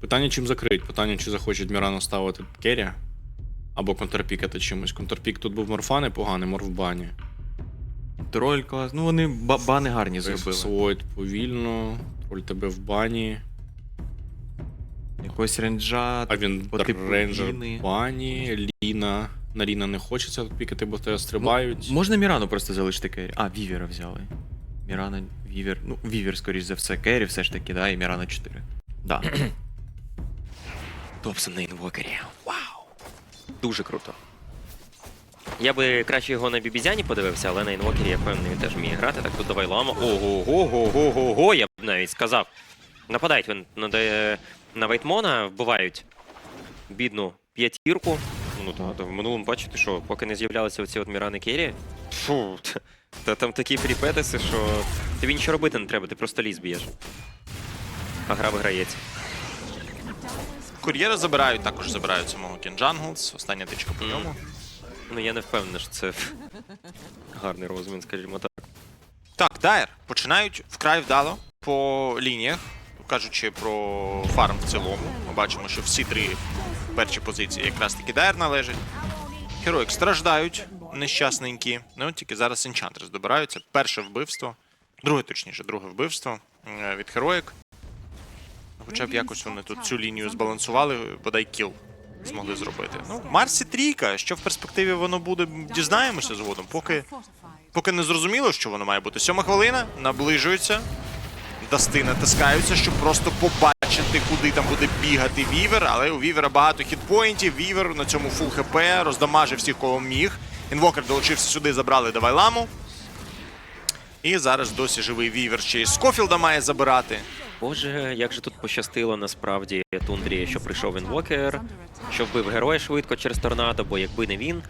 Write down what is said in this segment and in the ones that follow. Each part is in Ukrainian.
Питання, чим закрить. Питання, чи захочуть Мірано ставити керрі. Або контрпікати чимось. Контрпік тут був морфа непоганий, морф в бані. Троль клас. Ну вони ба- бани гарні зробили. Свойт повільно, троль тебе в бані. Якогось ренджа. А він по типу рейнджер в бані, Ліна. На Ліна не хочеться пікати, бо тебе стрибають. Можна Мірану просто залишити керрі. А, Вівера взяли. Мірана, Вівер. Ну, Вівер, скоріш за все, керрі все ж таки, да, і Мірана 4. Да. Топсон на інвокері. Вау. Дуже круто. Я би краще його на бібізяні подивився, але на інвокері я впевнений, він теж вміє грати. Так тут давай лама. Ого, го го го го го я б навіть сказав. Нападають він на, на Вейтмона, вбивають бідну п'ятірку. Ну так, то в минулому бачите, що поки не з'являлися оці от Мірани Керрі. Фу, та, та там такі перепетиси, що тобі нічого робити не треба, ти просто ліс б'єш. А гра виграється. Кур'єра забирають, також забирають самого Кінджанглс. Остання тичка по ньому. Ну я не впевнений, що це гарний розмін, скажімо так. Так, Дайр починають вкрай вдало по лініях, кажучи про фарм в цілому. Ми бачимо, що всі три перші позиції якраз таки Дайр належать. Героїк страждають нещасненькі. Ну, тільки зараз Енчантрес добираються. Перше вбивство, друге, точніше, друге вбивство е, від Героїк. Хоча б якось вони тут цю лінію збалансували, бодай кіл змогли зробити. Ну, Марсі трійка, що в перспективі воно буде, дізнаємося згодом. Поки Поки не зрозуміло, що воно має бути. Сьома хвилина, наближується. Дасти натискаються, щоб просто побачити, куди там буде бігати Вівер. Але у Вівера багато хітпоінтів. Вівер на цьому фул хп, роздамажив всіх, кого міг. Інвокер долучився сюди, забрали давай ламу. І зараз досі живий Вівер ще й Скофілда має забирати. Боже, як же тут пощастило насправді Тундрі, що прийшов інвокер, що вбив героя швидко через торнадо, бо якби не він,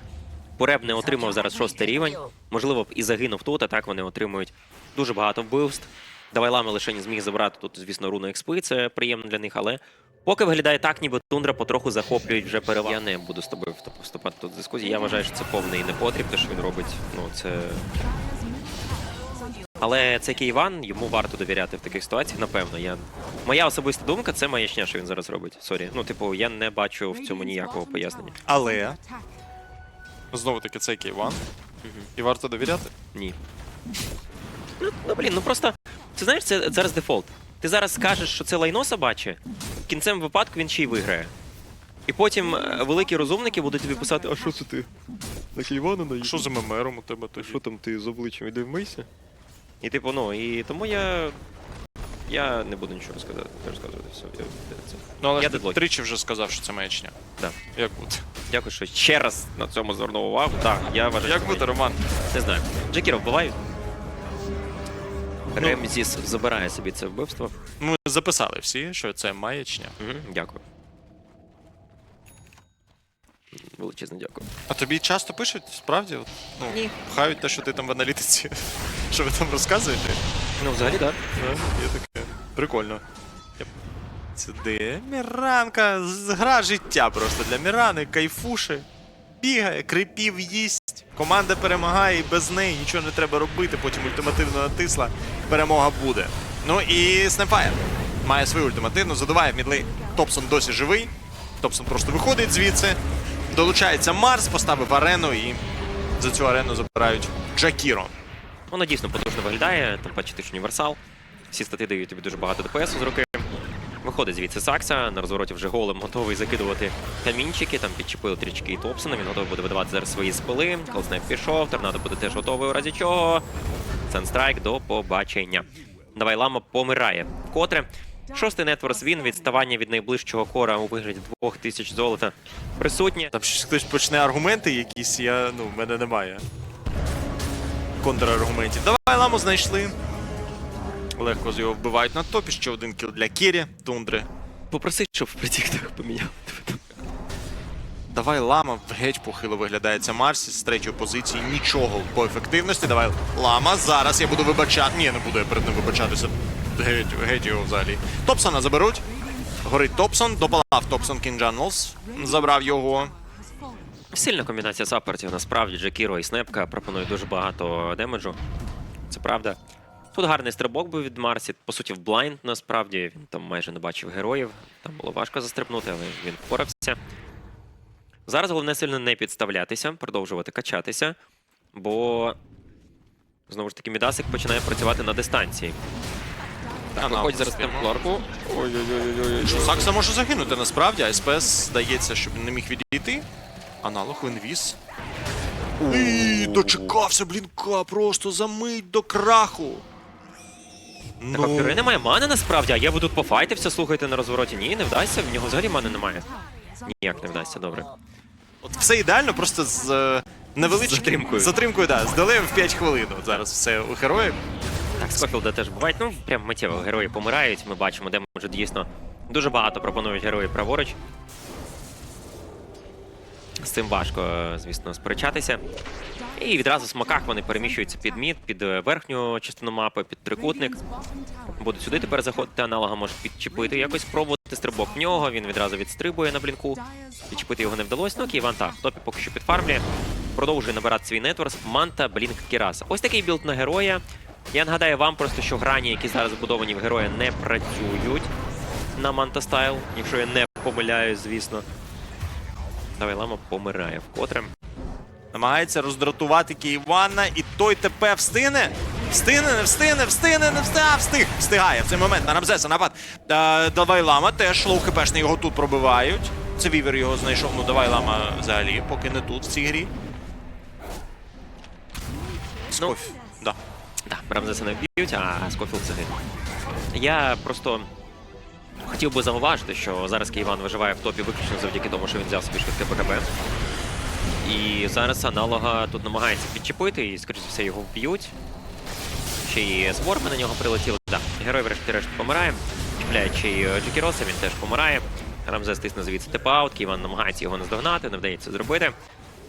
Пореб не отримав зараз шостий рівень. Можливо б і загинув тут, а так вони отримують дуже багато вбивств. Давай лами лише не зміг забрати тут, звісно, руну експи, це приємно для них, але поки виглядає так, ніби тундра потроху захоплюють вже перевагу. Я не буду з тобою вступ- вступати тут в дискусії. Я вважаю, що це повний непотріб, те, що він робить. Ну це. Але це Київан, йому варто довіряти в таких ситуаціях, напевно. Я... Моя особиста думка це маячня, що він зараз робить. Сорі. Ну, типу, я не бачу в цьому ніякого пояснення. Але знову таки це Кейван. І варто довіряти. Ні. Ну, ну блін, ну просто. Ти знаєш, це зараз дефолт. Ти зараз скажеш, що це лайно собаче, в кінцем випадку він ще й виграє. І потім е, великі розумники будуть тобі писати, а що це ти? На Київана наїхав? Що за мемером у тебе тоді? Що там ти з обличчям іди вмийся? І типу, ну, і тому я. Я не буду нічого розказати, розказувати. Все, я, це. Ну, але Я ж ти дедлок. тричі вже сказав, що це маячня. Да. Як бути? Дякую, що ще раз на цьому звернув увагу. Так, я вважаю. Як що бути, Роман? Не знаю. Джекіра вбивають. Ремзіс забирає собі це вбивство. Ми записали всі, що це маячня. Угу, дякую. Величезне дякую. А тобі часто пишуть, справді? От, ну, Ні. Пхають те, що ти там в аналітиці, що ви там розказуєте? Ну, взагалі, так. Да, є таке. Прикольно. Це де? Міранка, гра життя просто для Мірани, кайфуши. Бігає, крипів їсть. Команда перемагає і без неї нічого не треба робити, потім ультимативно натисла. Перемога буде. Ну і Снайфайр має свою ультимативну, задуває в мідли. Топсон досі живий. Топсон просто виходить звідси. Долучається Марс, поставив арену і за цю арену забирають Джакіро. Воно дійсно потужно виглядає, тим паче ти універсал. Всі стати дають тобі дуже багато ДПС з руки. Виходить звідси Сакса, на розвороті вже голем готовий закидувати камінчики, там підчепили трічки і Топсона, він готовий буде видавати зараз свої спили. Колснайп пішов, торнадо буде теж готовий у разі чого. Санстрайк до побачення. Давай лама помирає. Вкотре. Шостий нетворс він, відставання від найближчого кора у вигляді двох тисяч золота присутнє. Там щось хтось почне аргументи якісь, я. ну, в мене немає. Контраргументів. Давай ламу знайшли. Легко з його вбивають на топі. Ще один кіл для Кірі, тундри. Попроси, щоб в предіктах поміняв. Давай лама геть похило виглядає це Марсі з третьої позиції. Нічого по ефективності. Давай лама. Зараз я буду вибачати. Ні, не буду я перед ним вибачатися. Геть, геть його взагалі. Топсона заберуть. Горить Топсон, допалав Топсон Кінджанлс. Забрав його. Сильна комбінація саппортів, насправді Джекіро і Снепка пропонують дуже багато демеджу. Це правда. Тут гарний стрибок був від Марсі. По суті, в блайнд насправді він там майже не бачив героїв. Там було важко застрибнути, але він впорався. Зараз головне сильно не підставлятися, продовжувати качатися, бо знову ж таки Мідасик починає працювати на дистанції. Так, виходить зараз спрямо. темпларку. Ой-ой-ой. Сакса може загинути насправді, а СПС здається, щоб він не міг відійти. Аналог інвіз. І дочекався блінка просто за мить до краху. Так, а в немає мани насправді, а я тут пофайтився, слухайте на розвороті. Ні, не вдасться, в нього взагалі мани немає. Ніяк не вдасться, добре. От все ідеально, просто з е, невеличким... З затримкою. Затримкою, да, з делеєм в 5 хвилин. От зараз все у героїв. Так, Скофілда теж бувають. Ну, прям миттєво герої помирають. Ми бачимо, де може дійсно дуже багато пропонують герої праворуч. З цим важко, звісно, сперечатися. І відразу в смаках вони переміщуються під мід, під е, верхню частину мапи, під трикутник. Будуть сюди тепер заходити, аналога може підчепити, якось спробувати стрибок в нього. Він відразу відстрибує на блінку. Підчепити його не вдалося. Ну, окей, Ванта в топі поки що підфармлює. Продовжує набирати свій нетворс. Манта, Блінк, Кіраса. Ось такий білд на героя. Я нагадаю вам просто, що грані, які зараз збудовані в героя, не працюють на Манта Стайл, якщо я не помиляюсь, звісно. Давай лама помирає вкотре. Намагається роздратувати Київана, і той ТП встине. Встине, не встине, встине, не встине, встиг. Встигає в цей момент на Рамзеса напад. Е, давай лама теж лоу хпшний його тут пробивають. Це Вівер його знайшов. Ну давай лама взагалі, поки не тут в цій грі. Скоф. Да. Так, Рамзеса не вб'ють, а Скофілд загине. Я просто хотів би зауважити, що зараз Київан виживає в топі виключно завдяки тому, що він взяв собі швидке БКБ. І зараз аналога тут намагається підчепити, і, скоріш за все, його вб'ють. Ще й сворми на нього прилетіли. Так, герой врешті-решт помирає. Чіпляючи й Джекіроса, він теж помирає. Рамзес тисне звідси тепаут, Київан намагається його наздогнати, не вдається зробити.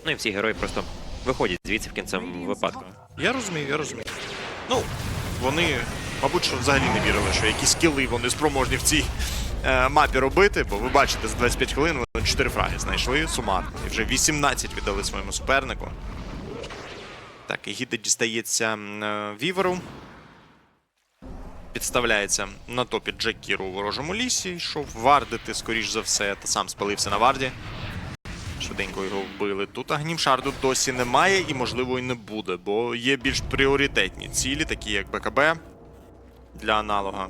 Ну і всі герої просто виходять звідси в кінцевому випадку. Я розумію, я розумію. Ну, вони, мабуть, що взагалі не вірили, що якісь скіли вони спроможні в цій е, мапі робити, бо ви бачите, за 25 хвилин вони 4 фраги знайшли сумарно. І вже 18 віддали своєму супернику. Так, і гіда дістається е, Віверу. Підставляється на топі Джекіру у ворожому лісі, йшов вардити, скоріш за все, та сам спалився на варді. Швиденько його вбили. Тут Агнімшарду досі немає і, можливо, і не буде, бо є більш пріоритетні цілі, такі як БКБ для аналога.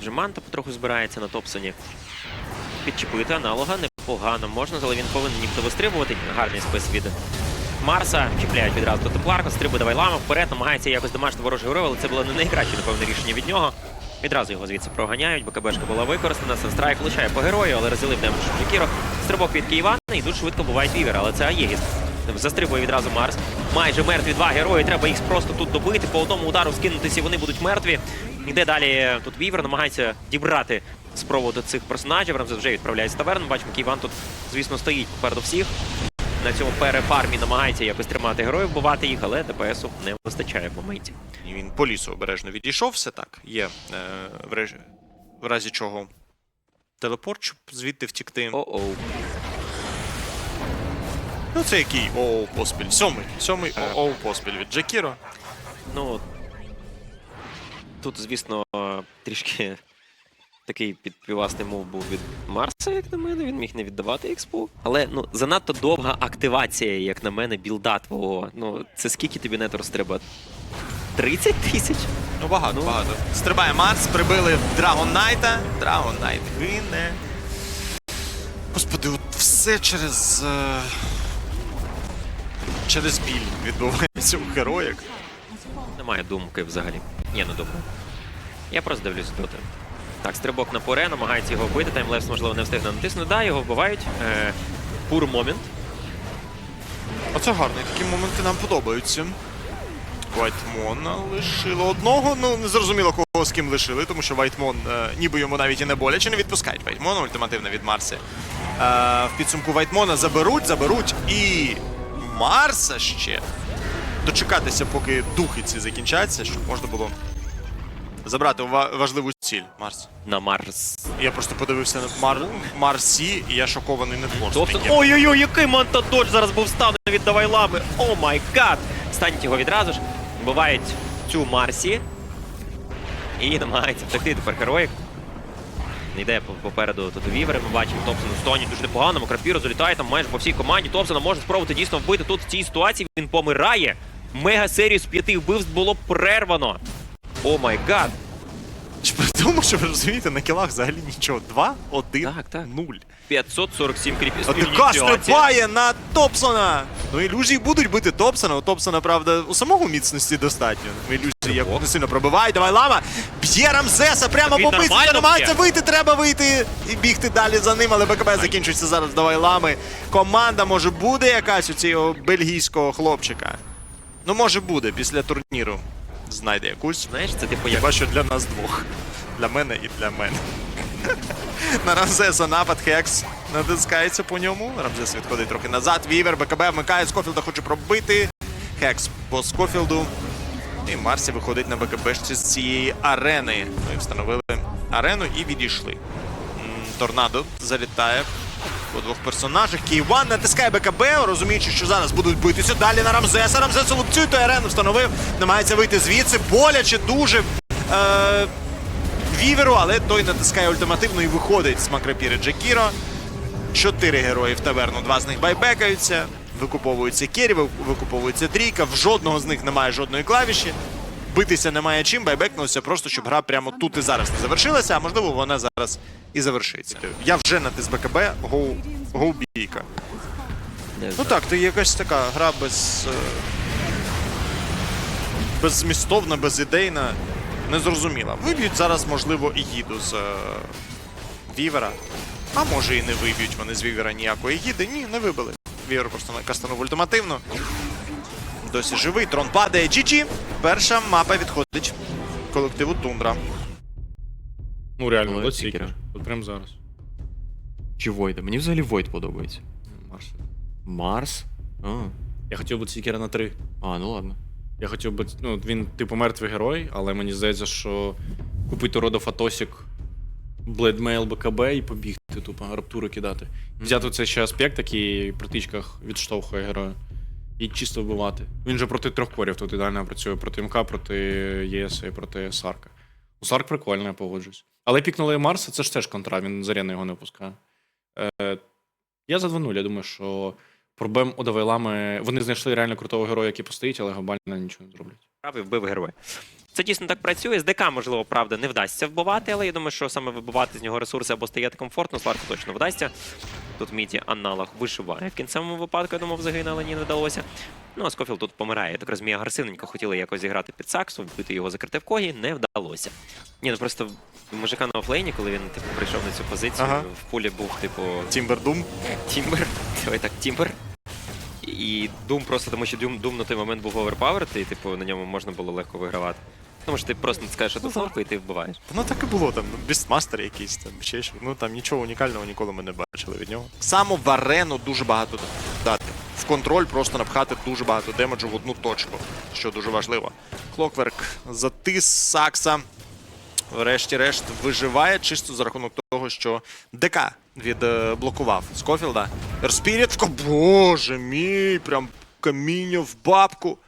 Вже манта потроху збирається на Топсоні. Підчепити аналога непогано можна, але він повинен нібито вистрибувати. Гарний спис від Марса. Чіпляють відразу до Тепларка, стрибує давай лама вперед, намагається якось домашній ворожий герой, але це було не найкраще, напевне, рішення від нього. Відразу його звідси проганяють, БКБшка була використана, Сенстрайк влучає по герою, але розілив демедж Джекіро. Стрибок від Києвана, і тут швидко бувають вівер, але це Аєгіс. Застрибує відразу Марс. Майже мертві два герої. Треба їх просто тут добити. По одному удару скинутися, і вони будуть мертві. Іде далі тут Вівер, намагається дібрати спробу до цих персонажів. Рамзес вже відправляється в таверну. Бачимо, Ківан тут, звісно, стоїть попереду всіх. На цьому перефармі намагається якось тримати героїв, вбивати їх, але ДПСу не вистачає в моменті. Він по лісу обережно відійшов, все так. Є е, в, реж... в разі чого телепорт, щоб звідти втікти. О-оу. Ну це який оу поспіль. Сьомий. Сьомий Е. оу поспіль від Джекіро. Ну тут, звісно, трішки такий підпівасний мов був від Марса, як на мене. Він міг не віддавати експу. Але ну занадто довга активація, як на мене, білда твого. Ну, це скільки тобі неторс треба? 30 тисяч? Ну багато, Ну. багато. Стрибає Марс, прибили Драгон Найта. Драгон Найт гине. Господи, от все через. Через біль відбувається у героїк. Немає думки взагалі. Ні, не думаю. Я просто дивлюсь доти. Так, стрибок на поре, намагається його вбити. Таймлепс, можливо, не встигне натиснути. Да, його вбивають. Е, пур момент. Оце гарно, такі моменти нам подобаються. Вайтмона лишили одного. Ну, не зрозуміло, кого з ким лишили, тому що Вайтмон, е, ніби йому навіть і не боляче, не відпускають Вайтмона, ультимативно від Марси. Е, в підсумку Вайтмона заберуть, заберуть і Марса ще. Дочекатися, поки духи ці закінчаться, щоб можна було забрати важливу ціль. Марс. На Марс. Я просто подивився на Мар... Марсі, і я шокований не Тобто, ой-ой-ой, який мантадоч зараз був стану від Давайлами. О май гад! Стануть його відразу ж. Вбивають цю Марсі. І намагається втекти тепер героїк. Йде попереду тут Вівери, ми бачимо Топсон у стоні дуже непогано. Крапі розлітає там майже по всій команді. Топсона може спробувати дійсно вбити тут в цій ситуації. Він помирає. Мега серію з п'яти вбивств було прервано. О май гад. При тому, що ви розумієте, на кілах взагалі нічого. 2, 1, Так, так. 0. 547 кріпів. АТК стрибає на Топсона! Ну, ілюзії будуть бити Топсона. У Топсона, правда, у самого міцності достатньо. Ну, Ілюзії як не сильно пробивають. Давай лама! Б'є Рамзеса прямо він по битві, нормально намагається б'є. вийти, треба вийти і бігти далі за ним, але БКБ закінчується зараз. Давай лами. Команда може буде якась у цього бельгійського хлопчика. Ну, може буде після турніру. Знайде якусь. Знаєш, це типу як Хіба що для нас двох. Для мене і для мене. На Рамзеса напад Хекс натискається по ньому. Рамзес відходить трохи назад. Вівер, БКБ вмикає, Скофілда хоче пробити. Хекс по Скофілду. І Марсі виходить на БКБ ще з цієї арени. Ми встановили арену і відійшли. Торнадо залітає по двох персонажах. Кейван натискає БКБ, розуміючи, що зараз будуть битися. Далі на Рамзеса. Рамзес лупцює, той арену встановив. Намагається вийти звідси. Боляче дуже. Е- Віверу, але той натискає ультимативно і виходить з Макрапіри Джекіро. Чотири герої в таверну, два з них байбекаються. Викуповується Керрі, ви- викуповується трійка. В жодного з них немає жодної клавіші. Битися немає чим, байбекнувся просто, щоб гра прямо тут і зараз не завершилася, а можливо вона зараз і завершиться. Я вже натис БКБ, гоу, гоу бійка. Ну так, то якась така гра без. е, беззмістовна, безідейна, незрозуміла. Виб'ють зараз, можливо, і гіду з е, Вівера. А може і не виб'ють вони з Вівера ніякої гіди. Ні, не вибили. Вівер просто кастанув ультимативно. Досі живий, трон падає. GG. Перша мапа відходить колективу Тундра. Ну реально, от Сікера. От прямо зараз. Чи Войда? Мені взагалі Войд подобається. Марс. Марс? А, Я хотів би Сікера на 3. а ну ладно. Я хотів би, ну, він типу мертвий герой, але мені здається, що купити Родо Фатосік, Блейдмейл БКБ і побігти, тупо раптури кидати. Взяти цей ще аспект, який при тичках відштовхує героя. І чисто вбивати. Він же проти трьох корів тут ідеально працює проти МК, проти ЄС і проти Сарка. У Сарк прикольно, я погоджуюсь. Але пікнули Марса, це ж теж контра, він з його не пускає. Е, я за 2-0, я думаю, що проблем у Давайлами. Вони знайшли реально крутого героя, який постоїть, але глобально нічого не зроблять. Правий вбив героя. Це дійсно так працює. З ДК, можливо, правда, не вдасться вбивати, але я думаю, що саме вибивати з нього ресурси або стояти комфортно, Сларку точно вдасться. Тут Міті аналог вишиває. В кінцевому випадку, я думав, загине, але ні, не вдалося. Ну, а Скофіл тут помирає. Я так розумію, агресивненько хотіли якось зіграти під Саксу, вбити його закрити в когі, не вдалося. Ні, ну просто мужика на офлейні, коли він типу, прийшов на цю позицію, Ага. в пулі був, типу, Тімбердум. Тімбер. Давай так, Тімбер. І Дум просто тому, що Дум, Дум на той момент був оверпаверд, і типу на ньому можна було легко вигравати. Тому що ти просто не скажеш одну кнопку і ти вбиваєш. Воно так і було, там Бістмастер якийсь там, ще що. Ну там нічого унікального ніколи ми не бачили від нього. Саме в арену дуже багато дати. В контроль просто напхати дуже багато демеджу в одну точку, що дуже важливо. Клокверк затис Сакса. Врешті-решт виживає чисто за рахунок того, що ДК відблокував Скофілда. Ерспірітко, боже мій, прям каміння в бабку.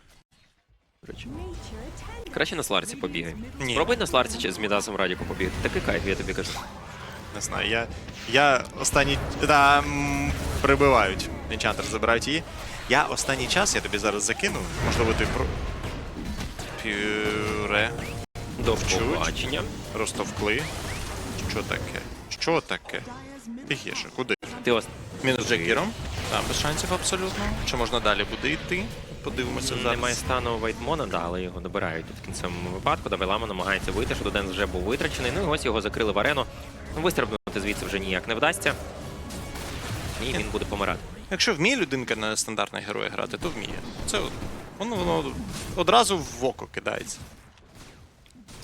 Краще на Сларці побігай. Ні. Спробуй на Сларці чи з Мідасом Радіку побігти. Такий кайф, я тобі кажу. Не знаю, я. Я останній. Да, м, прибивають. Енчантер забирають її. Я останній час, я тобі зараз закину. Можливо, ти про. Пюре. До побачення. Розтовкли. Що таке? Що таке? Тихіше, куди? Ти ось Мінус Джекіром. Так, без шансів абсолютно. Чи можна далі буде йти? Подивимося зараз. немає стану Вайтмона, да, але його добирають тут в кінцевому випадку. Давайлама намагається вийти, що Доден вже був витрачений. Ну і ось його закрили в арену. Вистрибнути звідси вже ніяк не вдасться. І він буде помирати. Якщо вміє людинка на стандартних героя грати, то вміє. Це воно, воно одразу в око кидається.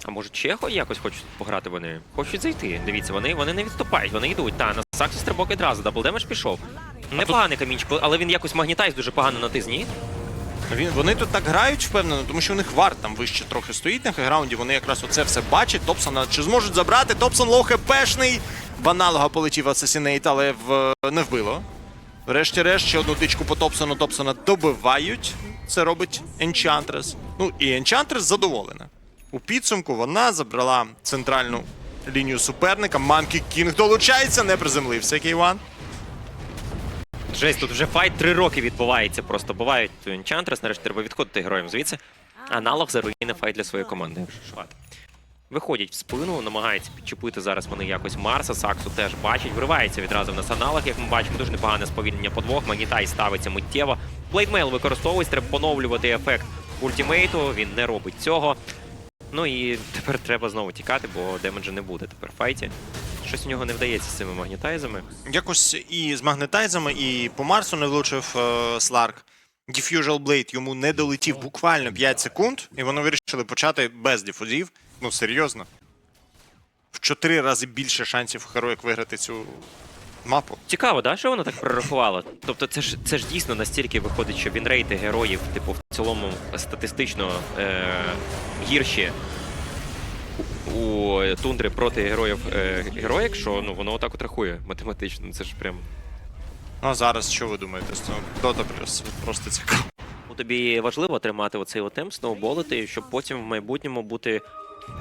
А може Чехо якось хочуть пограти вони? Хочуть зайти. Дивіться, вони, вони не відступають, вони йдуть. Та, на Саксі стрибок відразу, даблдемедж пішов. Непоганий камінчик, але він якось магнітайз дуже погано натис, ні? Він, вони тут так грають впевнено, тому що у них варт там вище трохи стоїть на хеграунді. Вони якраз оце все бачать. Топсона чи зможуть забрати? Топсон лоу хпшний. В аналога полетів асасінейт, але в... не вбило. Врешті-решт, ще одну тичку по Топсону. Топсона добивають. це робить Enchantress. Ну і Enchantress задоволена. У підсумку вона забрала центральну лінію суперника. Манкі Кінг долучається, не приземлився Кейван. Жесть, тут вже файт три роки відбувається. Просто бувають Enchantress, нарешті треба відходити героям звідси. Аналог заруїне файт для своєї команди. Виходять в спину, намагаються підчепити зараз вони якось Марса. Саксу теж бачить, вривається відразу в нас аналог, як ми бачимо, дуже непогане сповільнення по двох. Магнітай ставиться миттєво. Блейдмейл використовується, треба поновлювати ефект ультимейту. Він не робить цього. Ну і тепер треба знову тікати, бо демеджа не буде тепер в файті. Щось у нього не вдається з цими магнітайзами. Якось і з магнетайзами, і по Марсу не влучив е, Сларк. Diffusal Blade йому не долетів буквально 5 секунд, і вони вирішили почати без дифузів. Ну, серйозно. В 4 рази більше шансів Heroic виграти цю мапу. Цікаво, да, що вона так прорахувала? Тобто, це ж це ж дійсно настільки виходить, що вінрейти героїв, типу, в цілому статистично е- гірші у- тундрі тундри проти героїв е- героїк, що ну воно отак от рахує математично. Це ж прям. Ну а зараз що ви думаєте? Дота плюс просто цікаво. Ну, тобі важливо тримати оцей отем, сноуболити, щоб потім в майбутньому бути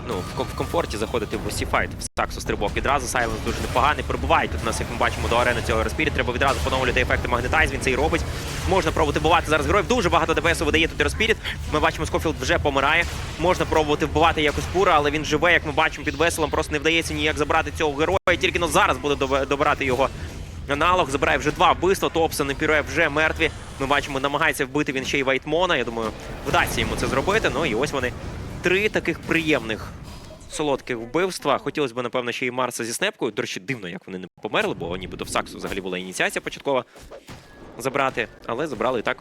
ну, в, комфорті заходити в усі файт. Саксу стрибок відразу Сайленс дуже непоганий. Прибуває тут у нас, як ми бачимо, до арени цього Респірі. Треба відразу поновлювати ефекти магнетайз. Він це і робить. Можна пробувати вбивати зараз героїв. Дуже багато ДПСу видає тут Респіріт. Ми бачимо, Скофілд вже помирає. Можна пробувати вбивати якось пура, але він живе, як ми бачимо, під веселом. Просто не вдається ніяк забрати цього героя. Тільки ну, зараз буде добирати його Аналог забирає вже два вбивства. Топсон і Піре вже мертві. Ми бачимо, намагається вбити він ще й Вайтмона. Я думаю, вдасться йому це зробити. Ну і ось вони три таких приємних солодких вбивства. Хотілося б, напевно, ще й Марса зі снепкою. До речі, дивно, як вони не померли, бо нібито в Саксу взагалі була ініціація початкова забрати, але забрали і так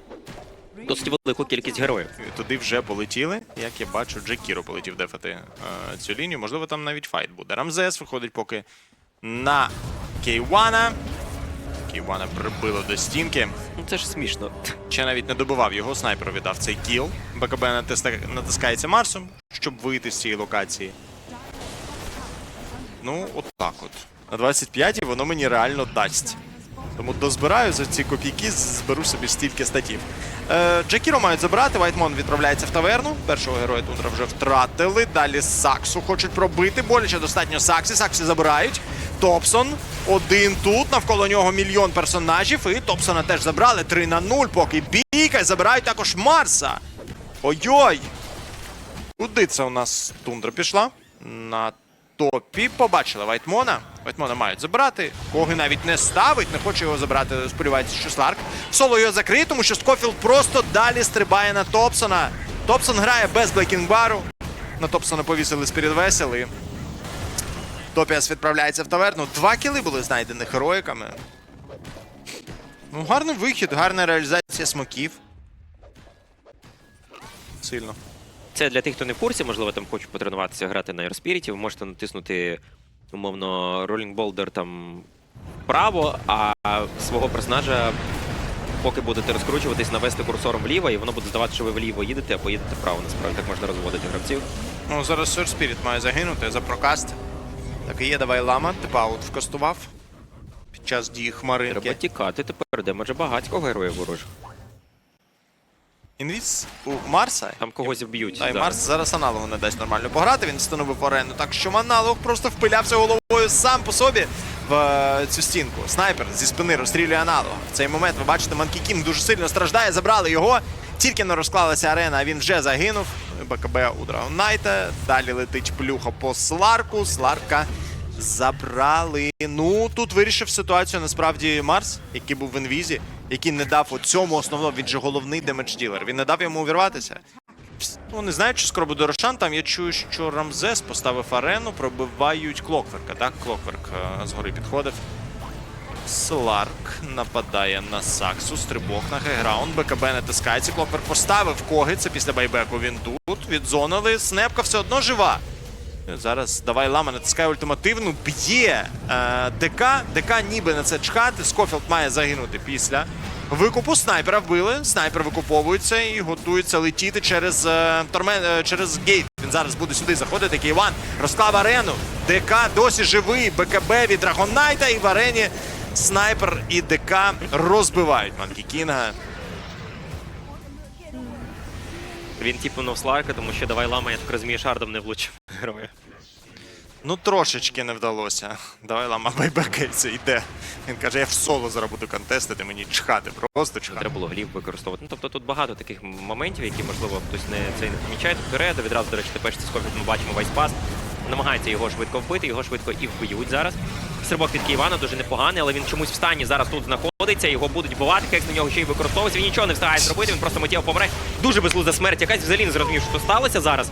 досить велику кількість героїв. Туди вже полетіли. Як я бачу, Джекіро полетів дефати е, цю лінію. Можливо, там навіть файт буде. Рамзес виходить поки на Кейвана. Кейвана прибило до стінки. Ну це ж смішно. Ще навіть не добивав його, снайпер віддав цей кіл. БКБ натискається Марсом, щоб вийти з цієї локації. Ну, от так от. На 25-й воно мені реально дасть. Тому дозбираю за ці копійки, зберу собі стільки статів. Е, Джекіро мають забрати, Вайтмон відправляється в таверну. Першого героя Тундра вже втратили. Далі Саксу хочуть пробити. Боляче достатньо Саксі. Саксі забирають. Топсон один тут. Навколо нього мільйон персонажів. І Топсона теж забрали. 3 на 0. Поки бійка. Забирають також Марса. Ой-ой! Куди це у нас тундра пішла? На топі побачили Вайтмона. Вайтмона мають забрати. Коги навіть не ставить, не хоче його забрати. Сподівається, що Сларк. Соло його закриє, тому що Скофілд просто далі стрибає на Топсона. Топсон грає без Блекінгбару. На Топсона повісили спірід весел і Топіас відправляється в таверну. Два кіли були знайдені героїками. Ну, гарний вихід, гарна реалізація смоків. Сильно. Це для тих, хто не в курсі, можливо, там хочуть потренуватися грати на Airspirit, ви можете натиснути, умовно, Rolling Boulder там вправо, а свого персонажа, поки будете розкручуватись, навести курсором вліво, і воно буде здавати, що ви вліво їдете, а поїдете вправо. Насправді так можна розводити гравців. Ну, зараз Сир має загинути за прокаст. Так і є, давай лама, типаут вкастував під час дії Треба тікати тепер, де може багатько героїв ворожих. Інвіз у Марса. Там когось вб'ють. Та й. Марс зараз аналогу не дасть нормально пограти. Він встановив арену. Так що аналог просто впилявся головою сам по собі в е, цю стінку. Снайпер зі спини розстрілює аналог. В цей момент ви бачите, Манкі Кінг дуже сильно страждає. Забрали його. Тільки не розклалася арена, а він вже загинув. БКБ у Драгонайта. Далі летить плюха по Сларку. Сларка забрали. Ну тут вирішив ситуацію насправді Марс, який був в інвізі, який не дав цьому основному, він же головний демедж-ділер. Він не дав йому увірватися. Ну, не знаю, чи скоро буде Рошан. Там я чую, що Рамзес поставив арену, пробивають Клокверка, так? Клокверк е, згори підходив. Сларк нападає на Саксу, стрибок на хейграунд, БКБ натискається. Клокверк поставив коги, це після байбеку він тут. Відзонили. Снепка все одно жива. Зараз давай лама натискає ультимативну, б'є е, ДК. ДК ніби на це чхати. Скофілд має загинути після викупу. Снайпера вбили. Снайпер викуповується і готується летіти через е, тормен, е, через гейт. Він зараз буде сюди заходити. Кейван розклав арену. ДК досі живий. БКБ від Драгонайта і в арені снайпер і ДК розбивають Манкі Кінга. Він типу ноусларка, тому що давай лама, я так розумію, шардом не влучив героя. Ну трошечки не вдалося. Давай лама байбекається, йде. Він каже, я в соло зараз буду контестити, мені чхати, просто чхати. Треба було глів використовувати. Ну, тобто тут багато таких моментів, які, можливо, хтось не цей не помічає. Тобто Реда відразу, до речі, тепер скопіт ми бачимо вайспас. Намагається його швидко вбити, його швидко і вб'ють зараз. Стрибок від Київана дуже непоганий, але він чомусь в стані зараз тут знаходиться, його будуть бувати, хекс на нього ще й використовується. Він нічого не встигає зробити, він просто миттєво помре. Дуже безглузда смерть. Якась взагалі не зрозумів, що сталося зараз,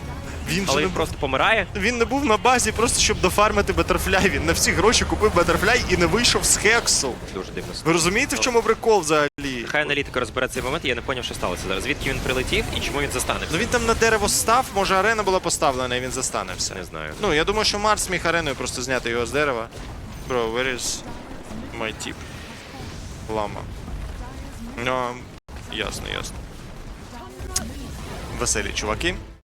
Він але не він просто помирає. Він не був на базі просто щоб дофармити Батерфляй. Він на всі гроші купив Батерфляй і не вийшов з Хексу. Дуже дивно. Ви розумієте, в чому прикол взагалі? Хай аналітика розбере цей момент, я не зрозумів, що сталося зараз. Звідки він прилетів і чому він застаневся? Ну він там на дерево став, може арена була поставлена і він застаневся. Не знаю. Ну, я думаю, що Марс міг ареною просто зняти його з дерева. Бро, where is my tip? Лама. Ну, ясно, ясно. Веселі чуваки.